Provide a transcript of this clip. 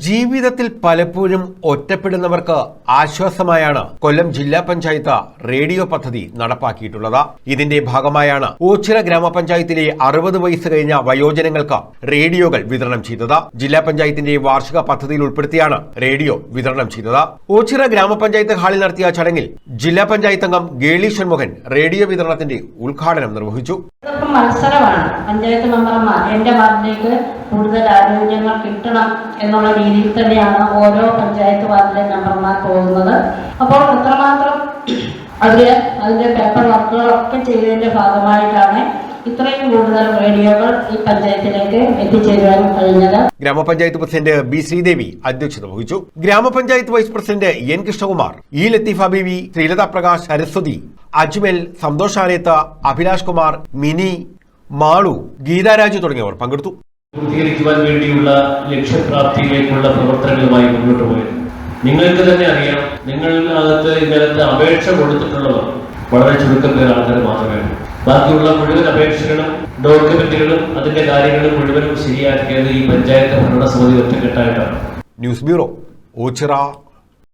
ജീവിതത്തിൽ പലപ്പോഴും ഒറ്റപ്പെടുന്നവർക്ക് ആശ്വാസമായാണ് കൊല്ലം ജില്ലാ പഞ്ചായത്ത് റേഡിയോ പദ്ധതി നടപ്പാക്കിയിട്ടുള്ളത്. ഇതിന്റെ ഭാഗമായാണ് ഓച്ചിറ ഗ്രാമപഞ്ചായത്തിലെ അറുപത് വയസ്സ് കഴിഞ്ഞ വയോജനങ്ങൾക്ക് റേഡിയോകൾ വിതരണം ചെയ്തത്. ജില്ലാ പഞ്ചായത്തിന്റെ വാർഷിക പദ്ധതിയിൽ ഉൾപ്പെടുത്തിയാണ് റേഡിയോ വിതരണം ചെയ്തത്. ഓച്ചിറ ഗ്രാമപഞ്ചായത്ത് ഹാളിൽ നടത്തിയ ചടങ്ങിൽ ജില്ലാ പഞ്ചായത്ത് അംഗം ഗേളി ഷൺമുഖൻ റേഡിയോ വിതരണത്തിന്റെ ഉദ്ഘാടനം നിർവഹിച്ചു. മത്സരമാണ്. പഞ്ചായത്ത് മെമ്പർമാർ എന്റെ വാർഡിലേക്ക് കൂടുതൽ ആരോഗ്യങ്ങൾ കിട്ടണം എന്നുള്ള രീതിയിൽ തന്നെയാണ് ഓരോ പഞ്ചായത്ത് വാർഡിലെ നമ്പർമാർ പോകുന്നത്. അപ്പോൾ എത്രമാത്രം അവർ അതിന്റെ പേപ്പർ വർക്കുകളൊക്കെ ചെയ്തതിന്റെ ഭാഗമായിട്ടാണ് ഇത്രയും കൂടുതൽ റേഡിയോകൾ ഈ പഞ്ചായത്തിലേക്ക് എത്തിച്ചേരുവാൻ കഴിഞ്ഞത്. ഗ്രാമപഞ്ചായത്ത് പ്രസിഡന്റ് ബി ശ്രീദേവി അധ്യക്ഷത വഹിച്ചു. ഗ്രാമപഞ്ചായത്ത് vice president N Krishnakumar E Latheefa Beevi Sreelatha Prakash Saraswathi Ajmal Santhosh Anetha Abhilash Kumar Mini Malu Geetharaju തുടങ്ങിയവർ പങ്കെടുത്തു. പൂർത്തീകരിക്കുവാൻ വേണ്ടിയുള്ള ലക്ഷ്യപ്രാപ്തിയിലേക്കുള്ള പ്രവർത്തനങ്ങളുമായി മുന്നോട്ട് പോയത് നിങ്ങൾക്ക് തന്നെ അറിയാം നിങ്ങളിനകത്ത് ഇതിനകത്ത് അപേക്ഷ കൊടുത്തിട്ടുള്ളവർ വളരെ ചുരുക്കം പേർ ആൾക്കാർ മാത്രമേ ബാക്കിയുള്ള മുഴുവൻ അപേക്ഷകളും ഡോക്യുമെന്റുകളും അതിന്റെ കാര്യങ്ങളും മുഴുവനും ശരിയാക്കിയത് ഈ പഞ്ചായത്ത് ഭരണസമിതി ഒറ്റക്കെട്ടായിട്ടാണ്. News bureau Ochira